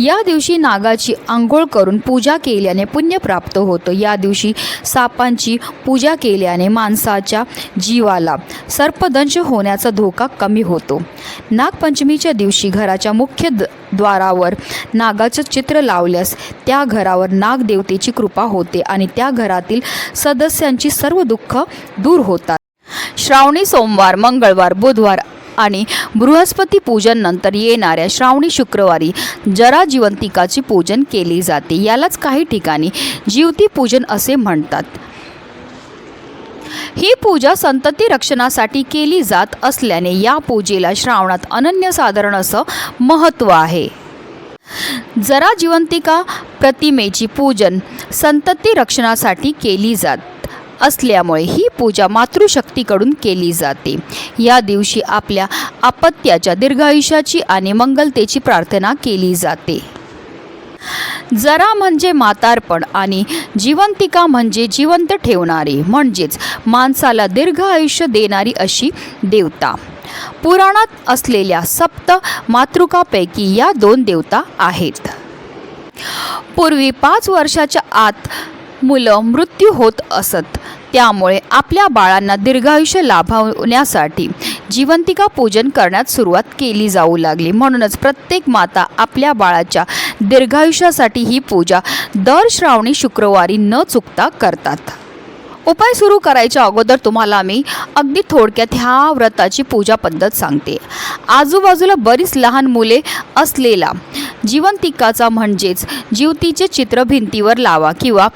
या दिवशी नागाची आंघोळ करून पूजा केल्याने पुण्य प्राप्त होतं. या दिवशी सापांची पूजा केल्याने माणसाच्या जीवाला सर्पदंश होण्याचा धोका कमी होतो. नागपंचमीच्या दिवशी घराच्या मुख्य द द्वारावर नागाचं चित्र लावल्यास त्या घरावर नागदेवतेची कृपा होते आणि त्या घरातील सदस्यांची सर्व दुःख दूर होतात. श्रावणी सोमवार मंगळवार बुधवार आणि बृहस्पती पूजन नंतर येणाऱ्या श्रावणी शुक्रवारी जरा जिवंतिकाचे पूजन केली जाते. यालाच काही ठिकाणी जीवती पूजन असे म्हणतात. ही पूजा संतती रक्षणासाठी केली जात असल्याने या पूजेला श्रावणात अनन्यसाधारण असं महत्त्व आहे. जरा जिवंतिका प्रतिमेची पूजन संतती रक्षणासाठी केली जात. असल्यामुळे ही पूजा मातृशक्तीकडून केली जाते. या दिवशी आपल्या अपत्याच्या दीर्घायुष्याची आणि मंगलतेची प्रार्थना केली जाते. जरा म्हणजे मातार्पण आणि जिवंतिका म्हणजे जिवंत ठेवणारी म्हणजेच माणसाला दीर्घ आयुष्य देणारी अशी देवता. पुराणात असलेल्या सप्त मातृकापैकी या दोन देवता आहेत. पूर्वी पाच वर्षाच्या आत मुलं मृत्यू होत असत. त्यामुळे आपल्या बाळांना दीर्घायुष्य लाभवण्यासाठी जिवंतिका पूजन करण्यात सुरुवात केली जाऊ लागली. म्हणूनच प्रत्येक माता आपल्या बाळाच्या दीर्घायुष्यासाठी ही पूजा दर श्रावणी शुक्रवारी न चुकता करतात. उपाय सुरू करायच्या अगोदर तुम्हाला मी अगदी थोडक्यात ह्या व्रताची पूजा पद्धत सांगते. आजूबाजूला बरीच लहान मुले असलेला जीवंतिकाचा म्हणजेच जीवतीचे चित्र भिंतीवर लावा किंवा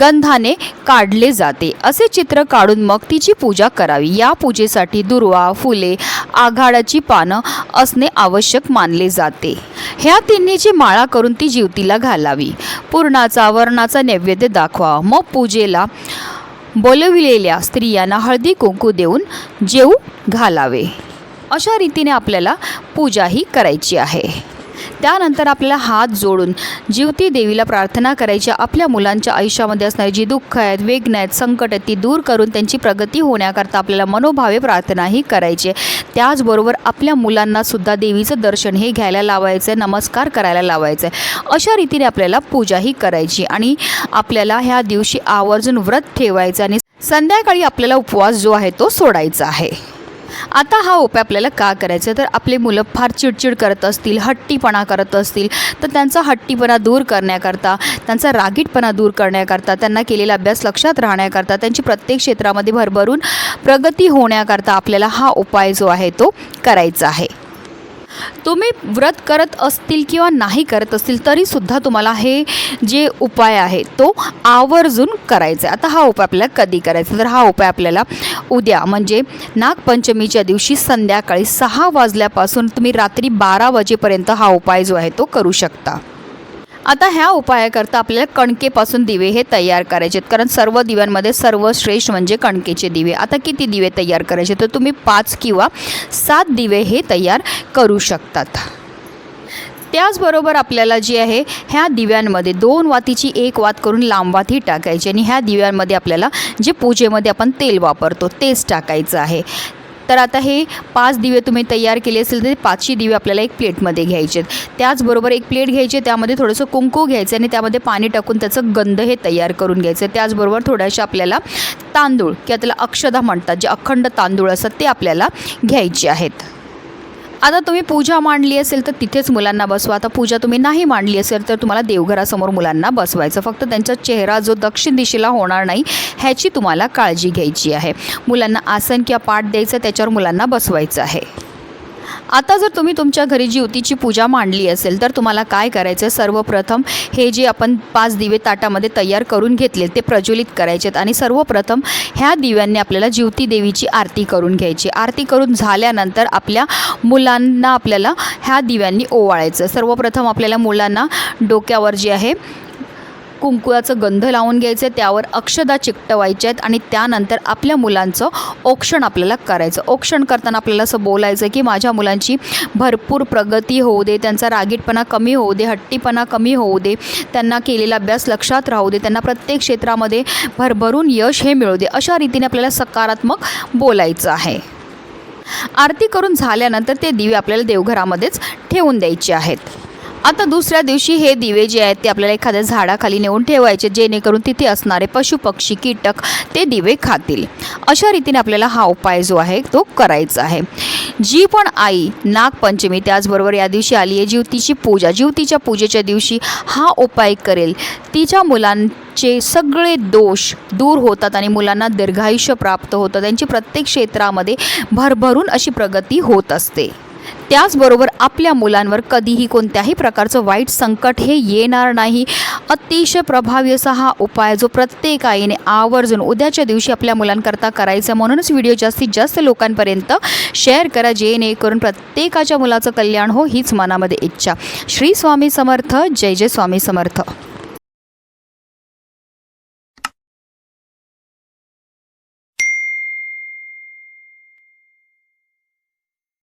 गंधाने काढले जाते. असे चित्र काढून मग तिची पूजा करावी. या पूजेसाठी दुर्वा फुले आघाडाची पानं असणे आवश्यक मानले जाते. ह्या तिन्हीची माळा करून ती जीवतीला घालावी. पूर्णाचा वर्णाचा नैवेद्य दाखवा. मग पूजेला बोलविलेल्या स्त्रियांना हळदी कुंकू देऊन जेऊ घालावे. अशा रीतीने आपल्याला पूजाही करायची आहे. त्यानंतर आपल्याला हात जोडून जीवती देवीला प्रार्थना करायची. आपल्या मुलांच्या आयुष्यामध्ये असणारी जी दुःख आहेत वेगन आहेत संकट आहेत ती दूर करून त्यांची प्रगती होण्याकरता आपल्याला मनोभावे प्रार्थनाही करायची. आहे त्याचबरोबर आपल्या मुलांना सुद्धा देवीचं दर्शन हे घ्यायला लावायचं आहे नमस्कार करायला लावायचं आहे अशा रीतीने आपल्याला पूजाही करायची आणि आपल्याला ह्या दिवशी आवर्जून व्रत ठेवायचं आणि संध्याकाळी आपल्याला उपवास जो आहे तो सोडायचा आहे. आता हा उपाय आपल्याला का करायचा? तर आपले मुलं फार चिडचिड करत असतील हट्टीपणा करत असतील तर त्यांचा हट्टीपणा दूर करण्याकरता त्यांचा रागीटपणा दूर करण्याकरता त्यांना केलेला अभ्यास लक्षात राहण्याकरता त्यांची प्रत्येक क्षेत्रामध्ये भरभरून प्रगती होण्याकरता आपल्याला हा उपाय जो आहे तो करायचा आहे. तुम्ही व्रत करत असतील किंवा नाही करत असतील तरीसुद्धा तुम्हाला हे जे उपाय आहे तो आवर्जून करायचा आहे. आता हा उपाय आपल्याला कधी करायचा? तर हा उपाय आपल्याला उद्या म्हणजे नागपंचमीच्या दिवशी संध्याकाळी सहा वाजल्यापासून तुम्ही रात्री बारा वाजेपर्यंत हा उपाय जो आहे तो करू शकता. आता ह्या उपायाकरता आपल्याला कणकेपासून दिवे हे तयार करायचे आहेत कारण सर्व दिव्यांमध्ये सर्वश्रेष्ठ म्हणजे कणकेचे दिवे. आता किती दिवे तयार करायचे? तर तुम्ही पाच किंवा सात दिवे हे तयार करू शकतात. त्याचबरोबर आपल्याला जी आहे ह्या दिव्यांमध्ये दोन वातीची एक वात करून लांब वात ही टाकायची आणि ह्या दिव्यांमध्ये आपल्याला जे पूजेमध्ये आपण तेल वापरतो तेच टाकायचं आहे. तर आता हे पाच दिवे तुम्ही तयार केले असेल तर पाचशे दिवे आपल्याला एक प्लेटमध्ये घ्यायचे आहेत त्याचबरोबर एक प्लेट घ्यायची त्यामध्ये थोडंसं कुंकू घ्यायचं आणि त्यामध्ये पाणी टाकून त्याचं गंध हे तयार करून घ्यायचं. त्याचबरोबर थोड्याशा आपल्याला तांदूळ किंवा त्याला अक्षदा म्हणतात जे अखंड तांदूळ असतात ते आपल्याला घ्यायचे आहेत. आता तुम्ही पूजा मांडली असेल तर तिथेच मुलांना बसवा. आता पूजा तुम्ही नाही मांडली असेल तर तुम्हाला देवघरासमोर मुलांना बसवायचं. फक्त त्यांचा चेहरा जो दक्षिण दिशेला होणार नाही ह्याची तुम्हाला काळजी घ्यायची आहे. मुलांना आसन किंवा पाठ द्यायचं त्याच्यावर मुलांना बसवायचं आहे. आता जर तुम्ही तुमच्या घरी ज्योतीची पूजा मांडली असेल तर तुम्हाला काय करायचं आहे सर्वप्रथम हे जे आपण पाच दिवे ताटामध्ये तयार करून घेतले ते प्रज्वलित करायचे आहेत आणि सर्वप्रथम ह्या दिव्यांनी आपल्याला ज्योती देवीची आरती करून घ्यायची. आरती करून झाल्यानंतर आपल्या मुलांना आपल्याला ह्या दिव्यांनी ओवाळायचं. सर्वप्रथम आपल्याला मुलांना डोक्यावर जे आहे कुंकुळाचं गंध लावून घ्यायचं आहे त्यावर अक्षदा चिकटवायच्या आहेत आणि त्यानंतर आपल्या मुलांचं औक्षण आपल्याला करायचं. औक्षण करताना आपल्याला असं बोलायचं की माझ्या मुलांची भरपूर प्रगती होऊ दे त्यांचा रागीटपणा कमी होऊ दे हट्टीपणा कमी होऊ दे त्यांना केलेला अभ्यास लक्षात राहू दे त्यांना प्रत्येक क्षेत्रामध्ये भरभरून यश हे मिळू दे अशा रीतीने आपल्याला सकारात्मक बोलायचं आहे. आरती करून झाल्यानंतर ते दिवे आपल्याला देवघरामध्येच ठेवून द्यायचे आहेत. आता दुसऱ्या दिवशी हे दिवे जे आहेत ते आपल्याला एखाद्या झाडाखाली नेऊन ठेवायचे जेणेकरून तिथे असणारे पशुपक्षी कीटक ते दिवे खातील. अशा रीतीने आपल्याला हा उपाय जो आहे तो करायचा आहे. जी पण आई नागपंचमी त्याचबरोबर या दिवशी आली आहे जीवतीची पूजा जीवतीच्या पूजेच्या दिवशी हा उपाय करेल. तिच्या मुलांचे सगळे दोष दूर होतात आणि मुलांना दीर्घायुष्य प्राप्त होतं. त्यांची प्रत्येक क्षेत्रामध्ये भरभरून अशी प्रगती होत असते. त्याचबरोबर आपल्या मुलांवर कधीही कोणत्याही प्रकारचं वाईट संकट हे येणार नाही. अतिशय प्रभावी असा हा उपाय जो प्रत्येक आईने आवर्जून उद्याच्या दिवशी आपल्या मुलांकरता करायचा म्हणूनच व्हिडिओ जास्तीत जास्त लोकांपर्यंत शेअर करा जेणेकरून प्रत्येकाच्या मुलाचं कल्याण हो हीच मनामध्ये इच्छा. श्री स्वामी समर्थ जय जय स्वामी समर्थ.